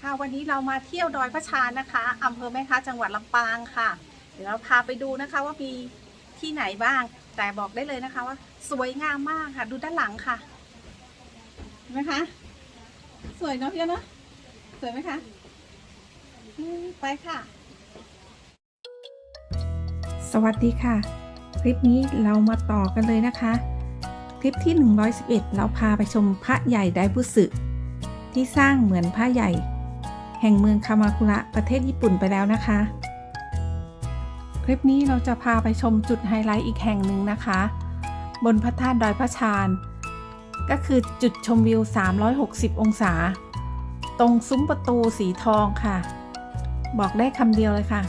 ค่ะวันนี้เรามาเที่ยวดอยพระชานนะคะอำเภอแม่ค้าจังหวัดลำปางค่ะ เดี๋ยวเราพาไปดูนะคะว่ามีที่ไหนบ้าง แต่บอกได้เลยนะคะว่าสวยงามมากค่ะ ดูด้านหลังค่ะเห็นไหมคะ สวยเนาะพี่เนาะสวยไหมคะไปค่ะ สวัสดีค่ะ คลิปนี้เรามาต่อกันเลยนะคะ คลิปที่ 111 เราพาไปชมพระใหญ่ไดบุสึที่สร้างเหมือนพระใหญ่ แห่งเมืองคามาคุระประเทศญี่ปุ่นไปแล้วนะคะ คลิปนี้เราจะพาไปชมจุดไฮไลท์อีกแห่งหนึ่งนะคะ บนพระธาตุดอยพระชานก็คือจุดชมวิว 360 องศา ตรงซุ้มประตูสีทองค่ะ บอกได้คำเดียวเลยค่ะ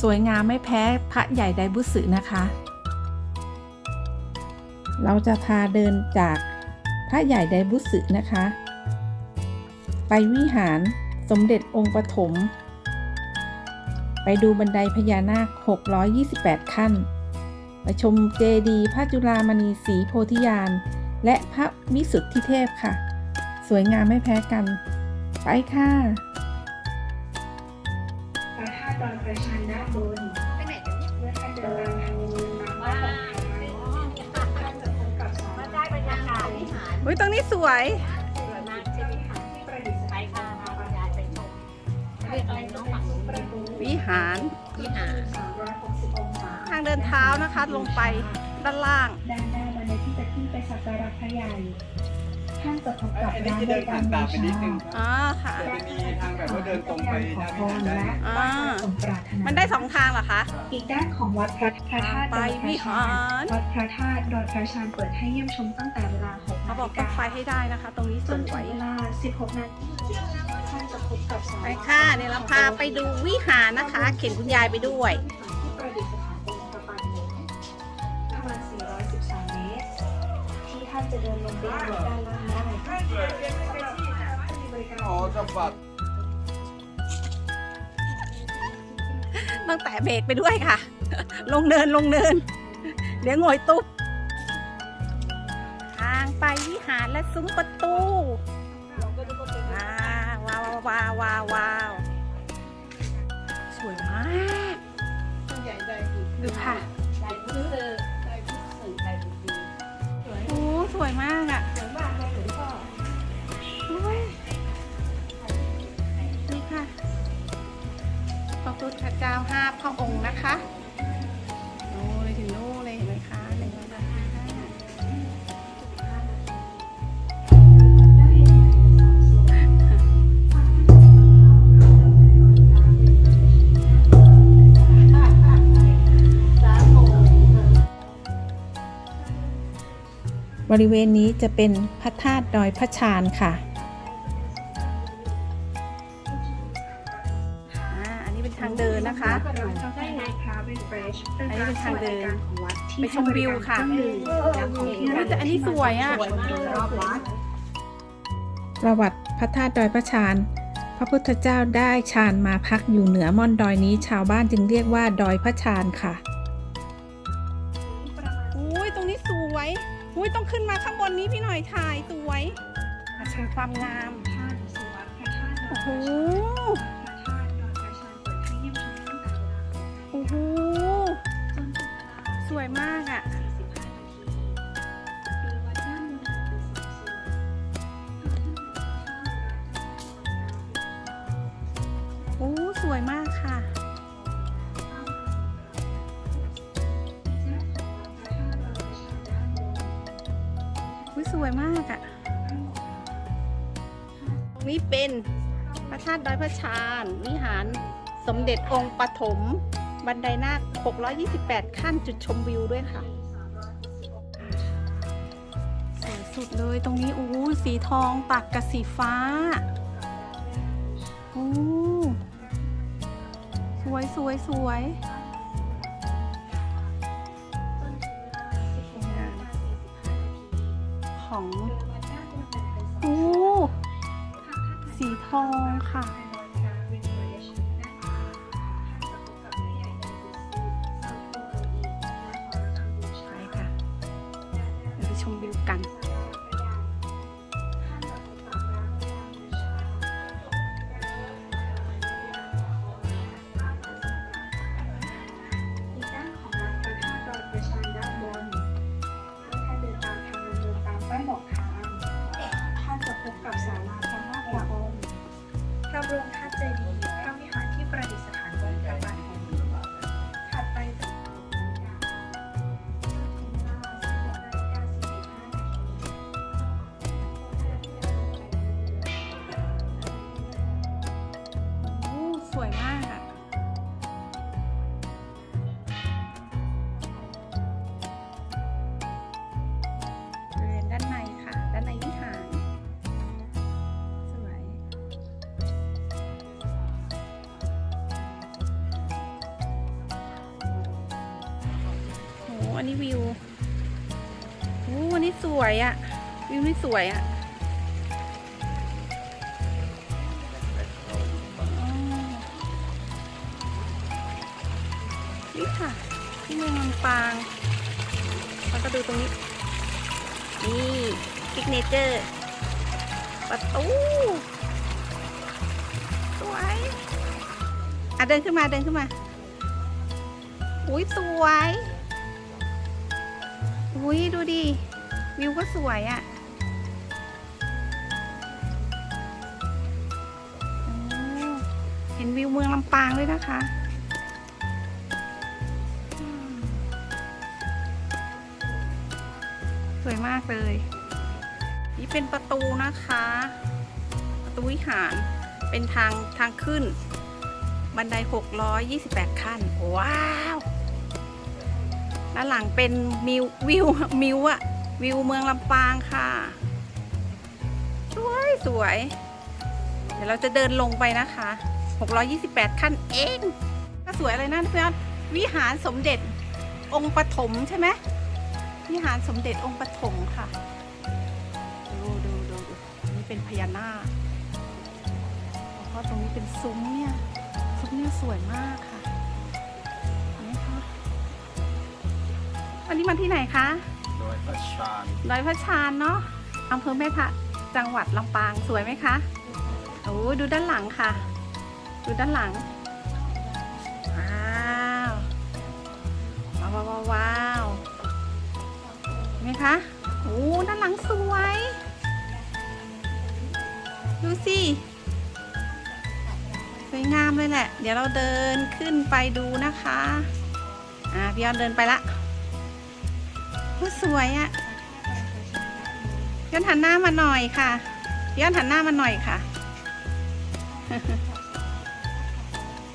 สวยงามไม่แพ้พระใหญ่ไดบุสึนะคะ เราจะพาเดินจากพระใหญ่ไดบุสึนะคะ ไปวิหาร สมเด็จองค์ปฐม ไปดูบันไดพญานาค 628 ขั้น ไปชมเจดีย์พระจุฬามณีสีโพธิญาณ และพระวิสุทธิเทพค่ะ สวยงามไม่แพ้กัน ไปค่ะพระธาตุดอยประชันด้านบนเมื่อท่านเดินทางเดินตามว่าของทางท่านจะพบกับสองมาได้บรรยากาศวิหารอุ้ยตรงนี้สวย เรียกอะไรน้องฝั่งนู้นประตูวิหารวิหาร360องศาทางเดินเท้านะคะลงไปด้านล่างด้านหน้าบันไดที่จะขึ้นไปสักการะพระใหญ่ท่านจะพบกับอันนี้ร้านจะบเดินริกาผ่ารนตามไปนิดนึงอ๋อค่ะแต่จะมีทางแบบว่าเดินตรงไปขอด้านพนี้รได้และไหว้พระสมปรารถนามันได้สองทางเหรอคะ อีกด้านของวัดพระพระธาตุไปดอยพวิระชาหานรวัดพระธาตุดอยพระชานเปิดให้เยี่ยมชมตั้งแต่เวลา6เขานาบอกฬิต้องกาไปให้ได้นะคะ ตรงนี้จสนวถึงยเวลา16นาทีท่านจะ พบกับสองไปค่ะเดี๋ยวเราพาไปดูวิหารนะคะ เข็นคุณยายไปด้วย ที่ประดิษฐานบนสะพานหินประมาณ 413 เมตร ที่ท่านจะเดินลงไปยังด้านล่างได้อ๋อจังหวัดตั้งแต่เบรกไปด้วยค่ะ ลงเนินลงเนิน เดี๋ยวโงอยตุ๊บทางไปวิหารและซุ้มประตู ว้าวว้าวว้าวว้าวสวยมากดูค่ะได้ผู้สื่อได้ผู้สื่อได้ผู้ดีโอ้สวยมากอะสวยมากเลยหลวงพ่อนี่ค่ะพระพุทธเจ้าห้าพระองค์นะคะ ริเวณนี้จะเป็นพระธาตุดอยพระชานค่ะอ่าอันนี้เป็นทางเดินนะคะได้ไงคะเป็นเฟรชอันนี้เป็นทางเดินของวัดที่ไปชมวิวค่ะให้บริการเครื่องดื่มและของที่เฮ้ยแต่อันนี้สวยอะสวยมากรอบวัดประวัติพระธาตุดอยพระชานพระพุทธเจ้าได้ชานมาพักอยู่เหนือม่อนดอยนี้ ชาวบ้านจึงเรียกว่าดอยพระชานค่ะ นมาข้างบนนี้พี่หน่อยถ่ายสวยมาชมความงามท่านสุวัดพระธาตุดโอ้อยโหพระธาตุดอยพระชานเปิดให้เยี่ยมชมตั้งแต่เวลาโอ้โหจนถึงเวลาสวยมากอะ45นาทีปีวัดด้านบนเป็นสองส่วนโอ้สวยมากค่ะ เป็นพระธาตุดอยพระชานวิหารสมเด็จองค์ปฐมบันไดนาค 628 ขั้นจุดชมวิวด้วยค่ะสวยสุดเลยตรงนี้อู้สีทองตัดกับสีฟ้าโอ้สวยสวยสวยของ ทองค่ะใช่ค่ะเดี๋ยวไปชมวิวกัน พระบรมธาตุเจดีย์ วิวโอ้อันนี้สวยอะวิวนี่สวยอะอนี่ค่ะที่เมืองลำปางแล้วก็ดูตรงนี้ นี่ซิกเนเจอร์ประตูสวยอะเดินขึ้นมาเดินขึ้นมาอุ้ยสวย อุ้ยดูดิ วิวก็สวยอะ่ะเห็นวิวเมืองลำปางด้วยนะคะสวยมากเลย นี่เป็นประตูนะคะ ประตูวิหารเป็นทางทางขึ้น บันได 628 ขั้น ว้าว ด้านหลังเป็นมิววิวมิวอะวิวเมืองลำปางค่ะ สวยสวย เดี๋ยวเราจะเดินลงไปนะคะ 628 ขั้นเอง ก็สวยเลยนะเพื่อนวิหารสมเด็จองค์ปฐมใช่ไหมวิหารสมเด็จองค์ปฐมค่ะ ดูดูดูดูนนี้เป็นพญานาคแล้วก็ตรงนี้เป็นซุ้มเนี่ย ซุ้มเนี่ยสวยมาก วันนี้มาที่ไหนคะโดยประชานดอยพระชานเนาะอำเภอแม่ทะจังหวัดลำปางสวยไหมคะโอ้ยดูด้านหลังค่ะ ดูด้านหลังว้าวว้าวว้าวว้าวเห็นไหมคะโอ้ด้านหลังสวย ดูสิสวยงามเลยแหละ เดี๋ยวเราเดินขึ้นไปดูนะคะ อ่าพี่ออนเดินไปละ โอ้สวยอะ่ะพี่อ้อนหันหน้ามาหน่อยค่ะพี่อ้อนหันหน้ามาหน่อยค่ะ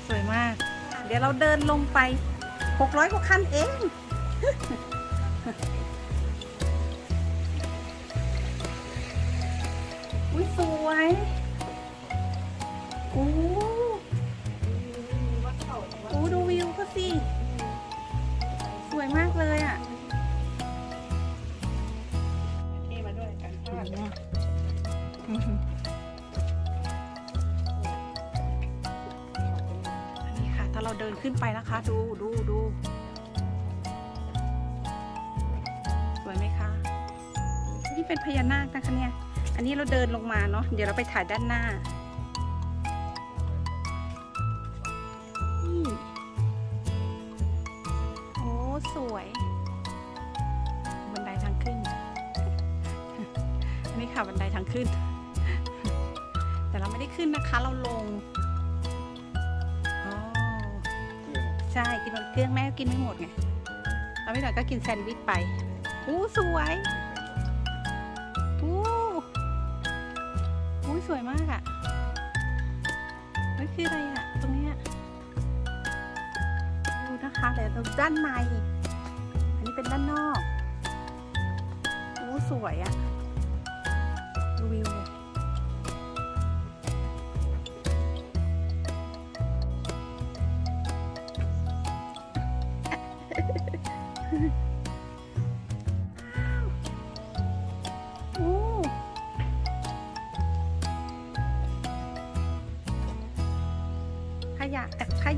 สวยมาก เดี๋ยวเราเดินลงไป600กว่าขั้นเองอุ้ยสวยโอ้ ขึ้นไปนะคะ ดูดูดูสวยไหมคะนี่เป็นพญานาคนะคะเนี่ย อันนี้เราเดินลงมาเนาะเดี๋ยวเราไปถ่ายด้านหน้านี่โอ้สวยบันไดทางขึ้นอันนี้ค่ะบันไดทางขึ้น แต่เราไม่ได้ขึ้นนะคะเราลง ใช่กินบนเครื่องแม่กินไม่หมดไงเราไม่หน่อยก็กินแซนด์วิชไปอู้สวยอู้อู้สวยมากอะ่ะนี่คืออะไรอะ่ะ ตรงเนี้ยดูนะคะเดี๋ยวเราด้านในอันนี้เป็นด้านนอกอู้สวยอะ่ะดูวิว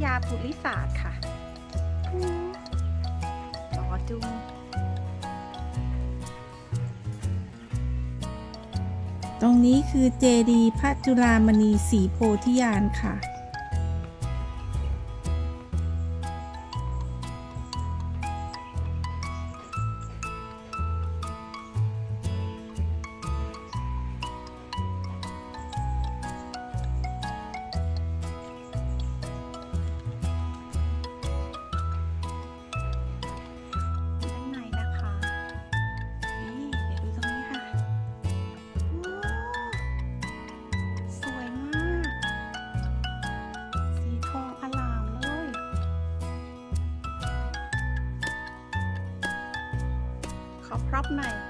ยาปุริศาสตร์ค่ะอืมหล่อจุงตรงนี้คือเจดีย์พระจุลามณีสีโพธิญาณค่ะ อ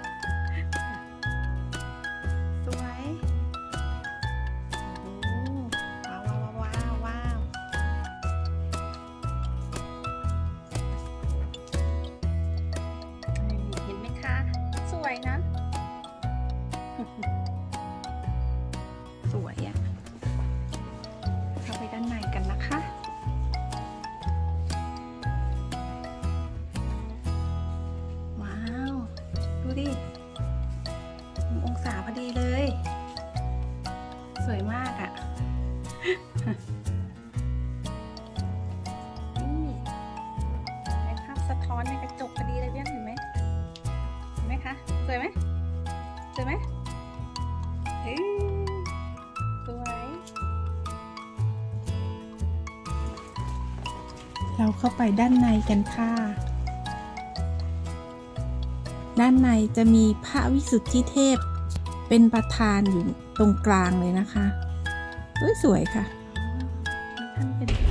อนในกระจกพอดีเลยพี่อันเห็นไหมเห็นไหมคะสวยไหมสวยไหมเฮ้ยสวย เราเข้าไปด้านในกันค่ะ ด้านในจะมีพระวิสุทธิเทพ เป็นประธานอยู่ตรงกลางเลยนะคะเฮ้ยสวยค่ะท่านเป็น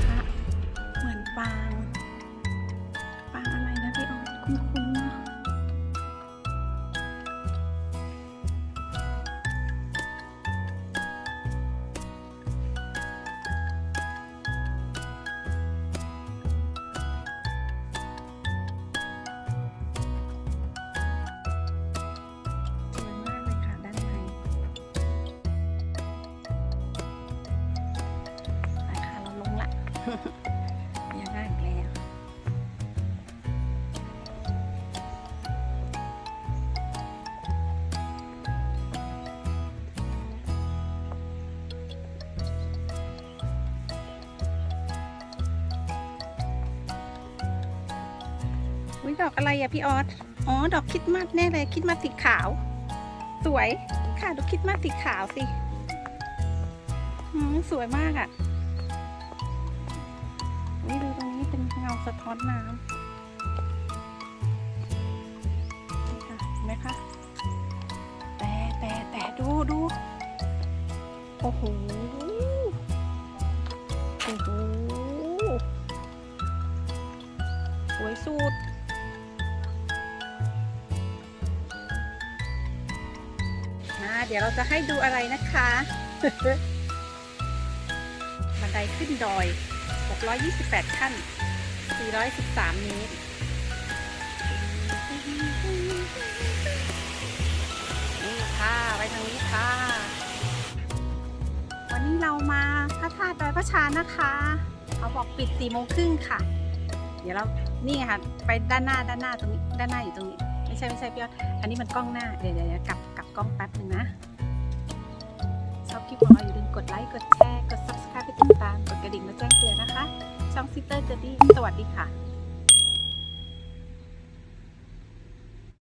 ยังได้อีกแล้วอุ้ยดอกอะไรอะพี่ออสอ๋อ ดอกคิดมัดแน่เลย คิดมัดสีขาว สวย ค่ะ ดูคิดมัดสีขาวสิ สวยมากอะอุ้ ยดูตรงนี้เป็นเงาสะท้อนน้ำนี่ค่ะเห็นไหมคะ แต่แต่แต่ดูดูโอ้โหโอ้โหสวยสุดอ่าเดี๋ยวเราจะให้ดูอะไรนะคะ บันไดขึ้นดอย 628 ขั้น 413 เมตร นี่ค่ะ ไปทางนี้ค่ะ วันนี้เรามาพระธาตุดอยพระชานะคะ เขาบอกปิด4โมงครึ่งค่ะ เดี๋ยวเรา นี่ค่ะ ไปด้านหน้าด้านหน้าตรงนี้ ด้านหน้าอยู่ตรงนี้ ไม่ใช่ไม่ใช่พี่ยอดอันนี้มันกล้องหน้า เดี๋ยวเดี๋ยวเดี๋ยวกลับกลับกล้องแป๊บหนึ่งนะ ชอบคลิปของเราอย่าลืมกดไลค์ กดแชร์ กด subscribe ไป ติดตามกดกระดิ่งและแจ้งเตือนนะคะ ช่องซิสเตอร์เจอรี่สวัสดีค่ะ